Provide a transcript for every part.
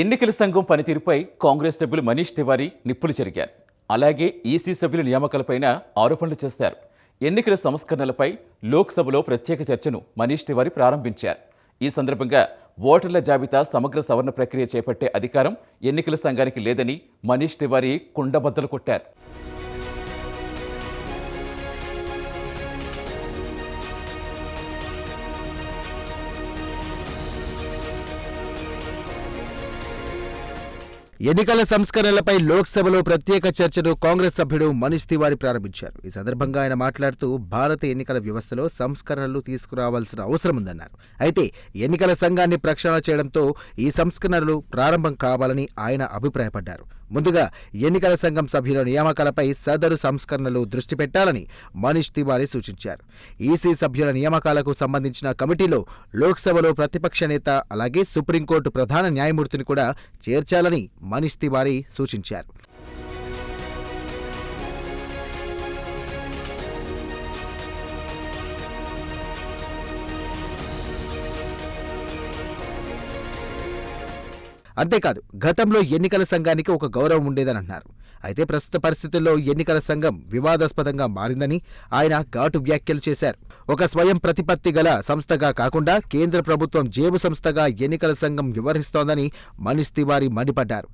ఎన్నికల సంఘం పనితీరుపై కాంగ్రెస్ సభ్యులు మనీష్ తివారీ నిప్పులు చెరిగారు అలాగే ఈసీ సభ్యుల నియామకాలపైన ఆరోపణలు చేశారు. ఎన్నికల సంస్కరణలపై లోక్సభలో ప్రత్యేక చర్చను మనీష్ తివారీ ప్రారంభించారు. ఈ సందర్భంగా ఓటర్ల జాబితా సమగ్ర సవరణ ప్రక్రియ చేపట్టే అధికారం ఎన్నికల సంఘానికి లేదని మనీష్ తివారీ కుండబద్దలు కొట్టారు. ఎన్నికల సంస్కరణలపై లోక్సభలో ప్రత్యేక చర్చను కాంగ్రెస్ సభ్యుడు మనీష్ తివారీ ప్రారంభించారు. ఈ సందర్భంగా ఆయన మాట్లాడుతూ భారత ఎన్నికల వ్యవస్థలో సంస్కరణలు తీసుకురావాల్సిన అవసరం ఉందన్నారు. అయితే ఎన్నికల సంఘాన్ని ప్రక్షాళన చేయడంతో ఈ సంస్కరణలు ప్రారంభం కావాలని ఆయన అభిప్రాయపడ్డారు. ముందుగా ఎన్నికల సంఘం సభ్యుల నియామకాలపై సదరు సంస్కరణలు దృష్టి పెట్టాలని మనీష్ తివారీ సూచించారు. ఈసీ సభ్యుల నియామకాలకు సంబంధించిన కమిటీలో లోక్సభలో ప్రతిపక్ష నేత అలాగే సుప్రీంకోర్టు ప్రధాన న్యాయమూర్తిని కూడా చేర్చాలని మనీష్ తివారీ సూచించారు. అంతేకాదు గతంలో ఎన్నికల సంఘానికి ఒక గౌరవం ఉండేదని అన్నారు అయితే ప్రస్తుత పరిస్థితుల్లో ఎన్నికల సంఘం వివాదాస్పదంగా మారిందని ఆయన ఘాటు వ్యాఖ్యలు చేశారు. ఒక స్వయం ప్రతిపత్తి గల సంస్థగా కాకుండా కేంద్ర ప్రభుత్వం జేబు సంస్థగా ఎన్నికల సంఘం వ్యవహరిస్తోందని మనీష్ తివారీ మండిపడ్డారు.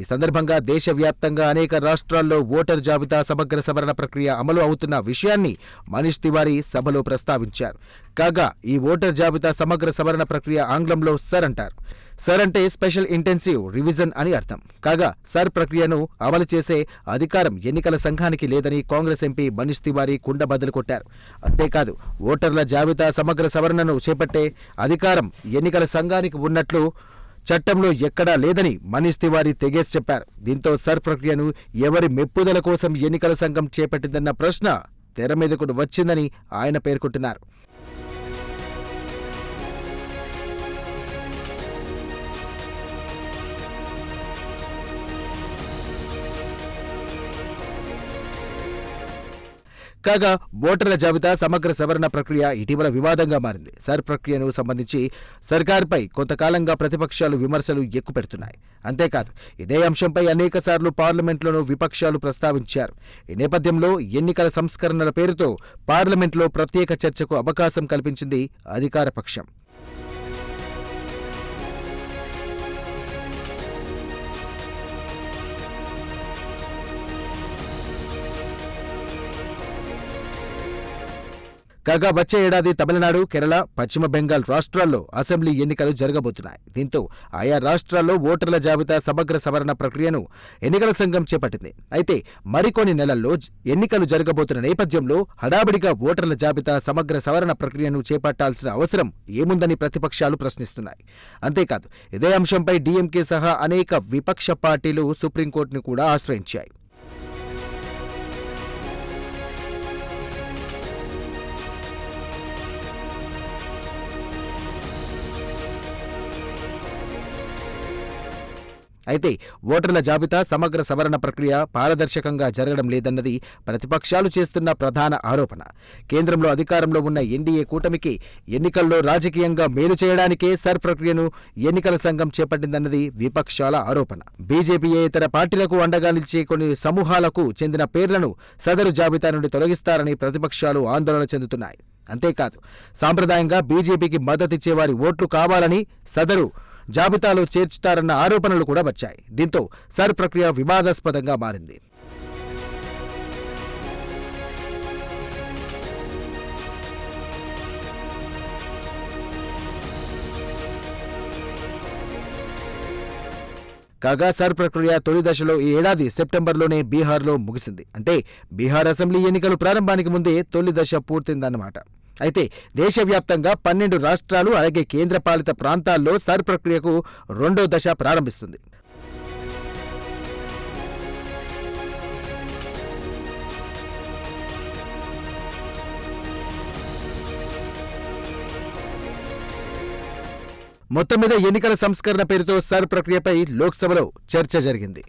ఈ సందర్భంగా దేశవ్యాప్తంగా అనేక రాష్ట్రాల్లో ఓటర్ జాబితా సమగ్ర సవరణ ప్రక్రియ అమలు అవుతున్న విషయాన్ని మనీష్ తివారీ సభలో ప్రస్తావించారు. కాగా ఈ ఓటర్ జాబితా సమగ్ర సవరణ ప్రక్రియ ఆంగ్లంలో సర్ అంటారు. సర్ అంటే స్పెషల్ ఇంటెన్సివ్ రివిజన్ అని అర్థం. కాగా సర్ ప్రక్రియను అమలు చేసే అధికారం ఎన్నికల సంఘానికి లేదని కాంగ్రెస్ ఎంపీ మనీష్ తివారీ కుండబద్దలు కొట్టారు. అంతేకాదు ఓటర్ల జాబితా సమగ్ర సవరణను చేపట్టే అధికారం ఎన్నికల సంఘానికి ఉన్నట్లు చట్టంలో ఎక్కడా లేదని మనీష్ తివారీ తెగేసి చెప్పారు. దీంతో సర్ ప్రక్రియను ఎవరి మెప్పుదల కోసం ఎన్నికల సంఘం చేపట్టిందన్న ప్రశ్న తెర మీదకు వచ్చిందని ఆయన పేర్కొంటున్నారు. కాగా ఓటర్ల జాబితా సమగ్ర సవరణ ప్రక్రియ ఇటీవల వివాదంగా మారింది. సర్ ప్రక్రియను సంబంధించి సర్కార్పై కొంతకాలంగా ప్రతిపక్షాలు విమర్శలు ఎక్కుపెడుతున్నాయి. అంతేకాదు ఇదే అంశంపై అనేకసార్లు పార్లమెంట్లోనూ విపక్షాలు ప్రస్తావించారు. ఈ నేపథ్యంలో ఎన్నికల సంస్కరణల పేరుతో పార్లమెంట్లో ప్రత్యేక చర్చకు అవకాశం కల్పించింది అధికార పక్షం. కాగా వచ్చే ఏడాది తమిళనాడు కేరళ పశ్చిమ బెంగాల్ రాష్ట్రాల్లో అసెంబ్లీ ఎన్నికలు జరగబోతున్నాయి. దీంతో ఆయా రాష్ట్రాల్లో ఓటర్ల జాబితా సమగ్ర సవరణ ప్రక్రియను ఎన్నికల సంఘం చేపట్టింది. అయితే మరికొన్ని నెలల్లో ఎన్నికలు జరగబోతున్న నేపథ్యంలో హడాబడిగా ఓటర్ల జాబితా సమగ్ర సవరణ ప్రక్రియను చేపట్టాల్సిన అవసరం ఏముందని ప్రతిపక్షాలు ప్రశ్నిస్తున్నాయి. అంతేకాదు ఇదే అంశంపై డీఎంకే సహా అనేక విపక్ష పార్టీలు సుప్రీంకోర్టును కూడా ఆశ్రయించాయి. అయితే ఓటర్ల జాబితా సమగ్ర సవరణ ప్రక్రియ పారదర్శకంగా జరగడం లేదన్నది ప్రతిపక్షాలు చేస్తున్న ప్రధాన ఆరోపణ. కేంద్రంలో అధికారంలో ఉన్న ఎన్డీఏ కూటమికి ఎన్నికల్లో రాజకీయంగా మేలు చేయడానికే సర్ ప్రక్రియను ఎన్నికల సంఘం చేపట్టిందన్నది విపక్షాల ఆరోపణ. బీజేపీయే ఇతర పార్టీలకు అండగా నిలిచే కొన్ని సమూహాలకు చెందిన పేర్లను సదరు జాబితా నుండి తొలగిస్తారని ప్రతిపక్షాలు ఆందోళన చెందుతున్నాయి. అంతేకాదు సాంప్రదాయంగా బీజేపీకి మద్దతిచ్చేవారి ఓట్లు కావాలని సదరు జాబితాలో చేర్చుతారన్న ఆరోపణలు కూడా వచ్చాయి. దీంతో సర్ ప్రక్రియ వివాదాస్పదంగా మారింది. కాగా సర్ ప్రక్రియ తొలి దశలో ఈ ఏడాది సెప్టెంబర్లోనే బీహార్లో ముగిసింది. అంటే బీహార్ అసెంబ్లీ ఎన్నికలు ప్రారంభానికి ముందే తొలి దశ పూర్తిందన్నమాట అయితే దేశవ్యాప్తంగా పన్నెండు రాష్ట్రాలు అలాగే కేంద్రపాలిత ప్రాంతాల్లో సర్ ప్రక్రియకు రెండో దశ ప్రారంభిస్తుంది. మొత్తం మీద ఎన్నికల సంస్కరణ పేరుతో సర్ ప్రక్రియపై లోక్సభలో చర్చ జరిగింది.